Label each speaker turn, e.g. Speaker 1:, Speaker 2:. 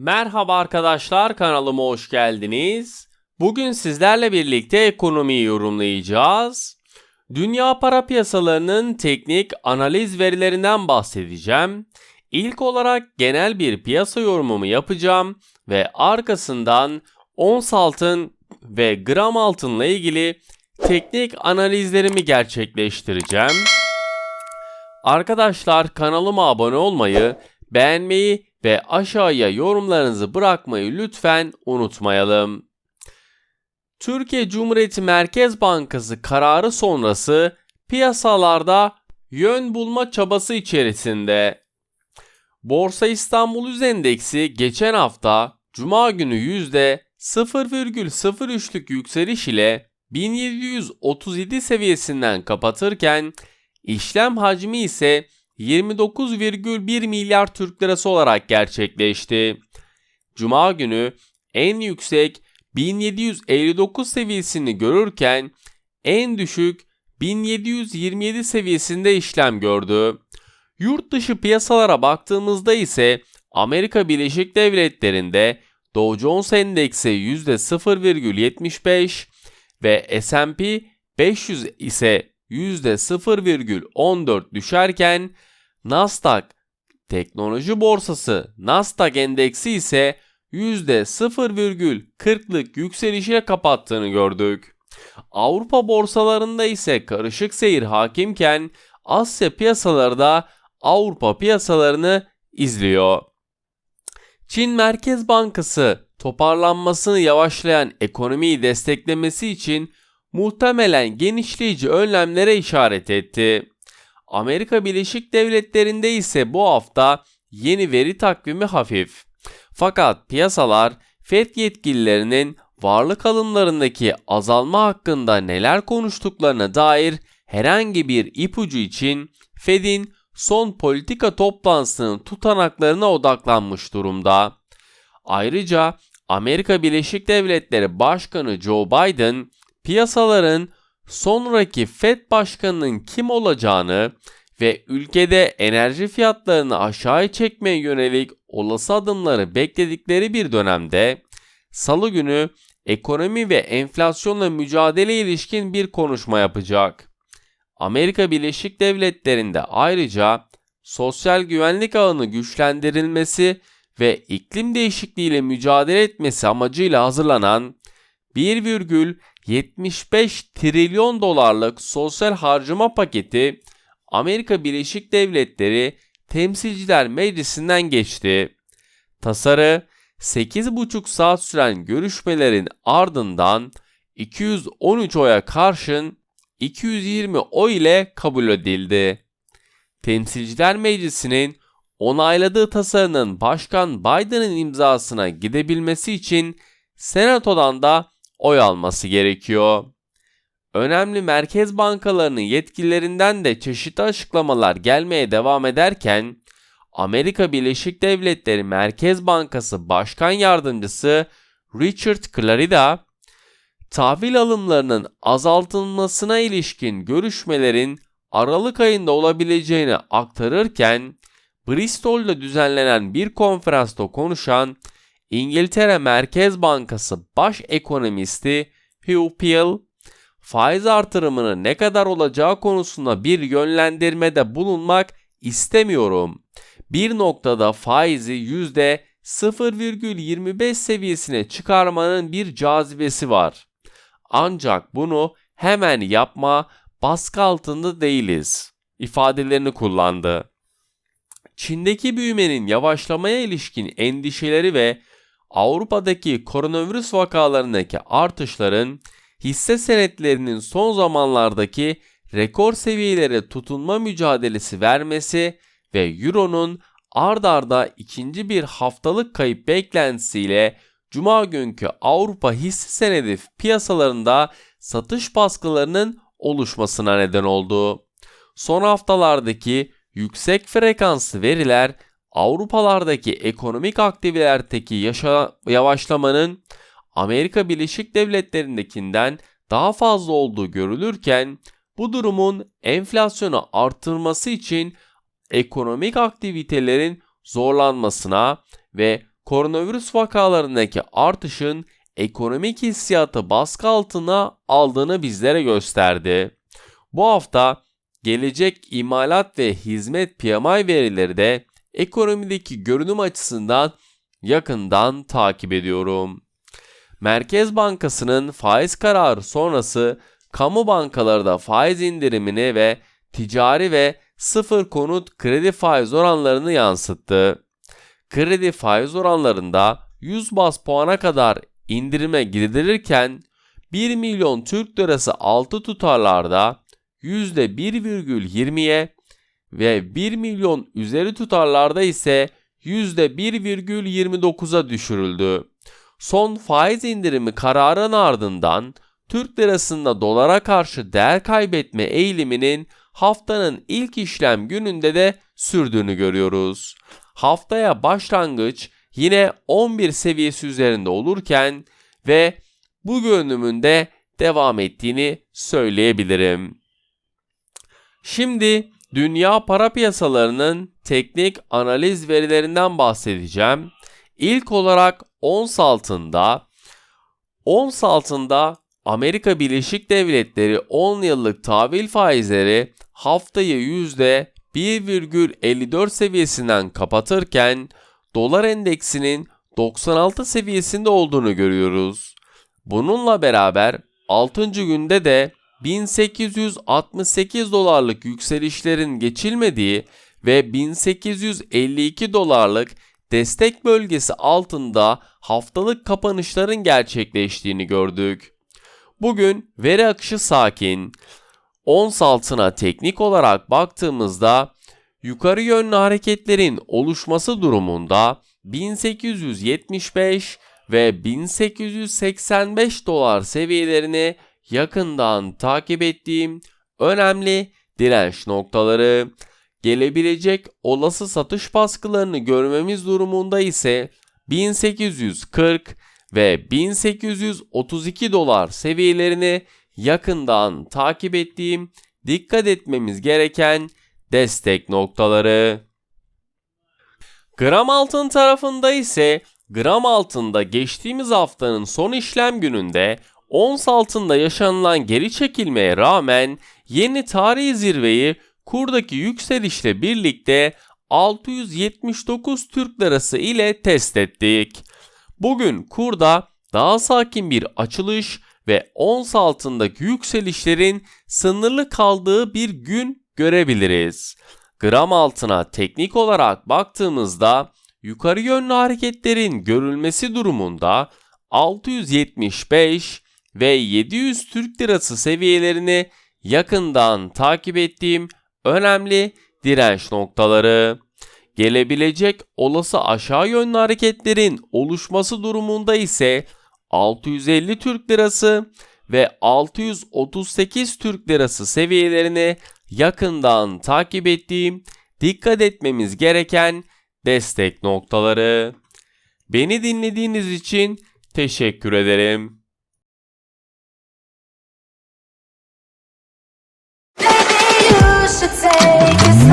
Speaker 1: Merhaba arkadaşlar kanalıma hoş geldiniz. Bugün sizlerle birlikte ekonomiyi yorumlayacağız. Dünya para piyasalarının teknik analiz verilerinden bahsedeceğim. İlk olarak genel bir piyasa yorumumu yapacağım ve arkasından ons altın ve gram altınla ilgili teknik analizlerimi gerçekleştireceğim. Arkadaşlar kanalıma abone olmayı, beğenmeyi ve aşağıya yorumlarınızı bırakmayı lütfen unutmayalım. Türkiye Cumhuriyeti Merkez Bankası kararı sonrası piyasalarda yön bulma çabası içerisinde. Borsa İstanbul Endeksi geçen hafta Cuma günü %0,03'lük yükseliş ile 1737 seviyesinden kapatırken işlem hacmi ise 29,1 milyar Türk lirası olarak gerçekleşti. Cuma günü en yüksek 1759 seviyesini görürken en düşük 1727 seviyesinde işlem gördü. Yurt dışı piyasalara baktığımızda ise Amerika Birleşik Devletleri'nde Dow Jones Endeksi %0,75 ve S&P 500 ise %0,14 düşerken Nasdaq teknoloji borsası Nasdaq endeksi ise %0,40'lık yükselişe kapattığını gördük. Avrupa borsalarında ise karışık seyir hakimken Asya piyasaları da Avrupa piyasalarını izliyor. Çin Merkez Bankası toparlanmasını yavaşlayan ekonomiyi desteklemesi için muhtemelen genişleyici önlemlere işaret etti. Amerika Birleşik Devletleri'nde ise bu hafta yeni veri takvimi hafif. Fakat piyasalar FED yetkililerinin varlık alımlarındaki azalma hakkında neler konuştuklarına dair herhangi bir ipucu için Fed'in son politika toplantısının tutanaklarına odaklanmış durumda. Ayrıca Amerika Birleşik Devletleri Başkanı Joe Biden piyasaların sonraki Fed başkanının kim olacağını ve ülkede enerji fiyatlarını aşağıya çekmeye yönelik olası adımları bekledikleri bir dönemde salı günü ekonomi ve enflasyonla mücadele ilişkin bir konuşma yapacak. Amerika Birleşik Devletleri'nde ayrıca sosyal güvenlik ağını güçlendirilmesi ve iklim değişikliğiyle mücadele etmesi amacıyla hazırlanan 1,75 trilyon dolarlık sosyal harcama paketi Amerika Birleşik Devletleri Temsilciler Meclisi'nden geçti. Tasarı 8,5 saat süren görüşmelerin ardından 213 oya karşın 220 oy ile kabul edildi. Temsilciler Meclisi'nin onayladığı tasarının Başkan Biden'ın imzasına gidebilmesi için Senato'dan da oy alması gerekiyor. Önemli merkez bankalarının yetkililerinden de çeşitli açıklamalar gelmeye devam ederken Amerika Birleşik Devletleri Merkez Bankası Başkan Yardımcısı Richard Clarida, tahvil alımlarının azaltılmasına ilişkin görüşmelerin Aralık ayında olabileceğini aktarırken Bristol'da düzenlenen bir konferansta konuşan İngiltere Merkez Bankası baş ekonomisti Hugh Peel, faiz artırımının ne kadar olacağı konusunda bir yönlendirmede bulunmak istemiyorum. Bir noktada faizi %0,25 seviyesine çıkarmanın bir cazibesi var. Ancak bunu hemen yapma baskı altında değiliz ifadelerini kullandı. Çin'deki büyümenin yavaşlamaya ilişkin endişeleri ve Avrupa'daki koronavirüs vakalarındaki artışların hisse senetlerinin son zamanlardaki rekor seviyelere tutunma mücadelesi vermesi ve Euro'nun ard arda ikinci bir haftalık kayıp beklentisiyle Cuma günkü Avrupa hisse senedi piyasalarında satış baskılarının oluşmasına neden oldu. Son haftalardaki yüksek frekanslı veriler Avrupalardaki ekonomik aktivitelerdeki yavaşlamanın Amerika Birleşik Devletleri'ndekinden daha fazla olduğu görülürken bu durumun enflasyonu artırması için ekonomik aktivitelerin zorlanmasına ve koronavirüs vakalarındaki artışın ekonomik hissiyatı baskı altına aldığını bizlere gösterdi. Bu hafta gelecek imalat ve hizmet PMI verileri de ekonomideki görünüm açısından yakından takip ediyorum. Merkez Bankası'nın faiz kararı sonrası kamu bankaları da faiz indirimini ve ticari ve sıfır konut kredi faiz oranlarını yansıttı. Kredi faiz oranlarında 100 bas puana kadar indirime gidilirken 1 milyon Türk lirası altı tutarlarda %1,20'ye ve 1 milyon üzeri tutarlarda ise %1,29'a düşürüldü. Son faiz indirimi kararın ardından Türk lirasında dolara karşı değer kaybetme eğiliminin haftanın ilk işlem gününde de sürdüğünü görüyoruz. Haftaya başlangıç yine 11 seviyesi üzerinde olurken ve bu görünümünde devam ettiğini söyleyebilirim. Şimdi dünya para piyasalarının teknik analiz verilerinden bahsedeceğim. İlk olarak ons altında ons altında Amerika Birleşik Devletleri 10 yıllık tahvil faizleri haftayı %1,54 seviyesinden kapatırken dolar endeksinin 96 seviyesinde olduğunu görüyoruz. Bununla beraber 6. günde de 1868 dolarlık yükselişlerin geçilmediği ve 1852 dolarlık destek bölgesi altında haftalık kapanışların gerçekleştiğini gördük. Bugün veri akışı sakin. Ons altına teknik olarak baktığımızda yukarı yönlü hareketlerin oluşması durumunda 1875 ve 1885 dolar seviyelerini yakından takip ettiğim önemli direnç noktaları. Gelebilecek olası satış baskılarını görmemiz durumunda ise 1840 ve 1832 dolar seviyelerini yakından takip ettiğim dikkat etmemiz gereken destek noktaları. Gram altın tarafında ise gram altında geçtiğimiz haftanın son işlem gününde ons altında yaşanılan geri çekilmeye rağmen yeni tarihi zirveyi kurdaki yükselişle birlikte 679 Türk Lirası ile test ettik. Bugün kurda daha sakin bir açılış ve ons altındaki yükselişlerin sınırlı kaldığı bir gün görebiliriz. Gram altına teknik olarak baktığımızda yukarı yönlü hareketlerin görülmesi durumunda 675 ve 700 Türk Lirası seviyelerini yakından takip ettiğim önemli direnç noktaları. Gelebilecek olası aşağı yönlü hareketlerin oluşması durumunda ise 650 Türk Lirası ve 638 Türk Lirası seviyelerini yakından takip ettiğim dikkat etmemiz gereken destek noktaları. Beni dinlediğiniz için teşekkür ederim.
Speaker 2: Should take a